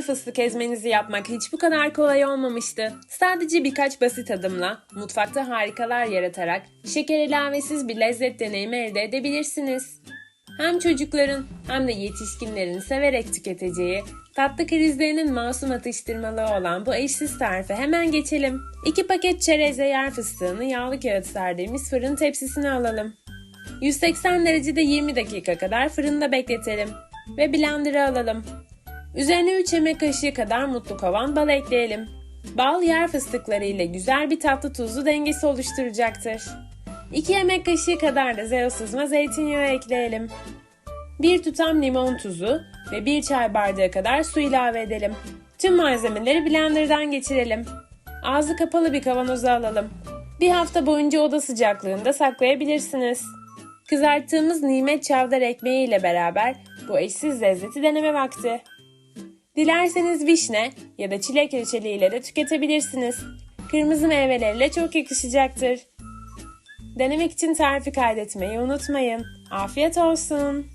fıstık ezmenizi yapmak hiç bu kadar kolay olmamıştı. Sadece birkaç basit adımla mutfakta harikalar yaratarak şeker ilavesiz bir lezzet deneyimi elde edebilirsiniz. Hem çocukların hem de yetişkinlerin severek tüketeceği tatlı krizlerinin masum atıştırmalığı olan bu eşsiz tarife hemen geçelim. 2 paket çerezle yer fıstığını yağlı kağıt serdiğimiz fırın tepsisine alalım. 180 derecede 20 dakika kadar fırında bekletelim ve blender'a alalım. Üzerine 3 yemek kaşığı kadar mutlu kovan bal ekleyelim. Bal yer fıstıkları ile güzel bir tatlı tuzlu dengesi oluşturacaktır. 2 yemek kaşığı kadar da zero sızma zeytinyağı ekleyelim. 1 tutam limon tuzu ve 1 çay bardağı kadar su ilave edelim. Tüm malzemeleri blenderdan geçirelim. Ağzı kapalı bir kavanoza alalım. Bir hafta boyunca oda sıcaklığında saklayabilirsiniz. Kızarttığımız nimet çavdar ekmeği ile beraber bu eşsiz lezzeti deneme vakti. Dilerseniz vişne ya da çilek reçeli ile de tüketebilirsiniz. Kırmızı meyvelerle çok yakışacaktır. Denemek için tarifi kaydetmeyi unutmayın. Afiyet olsun.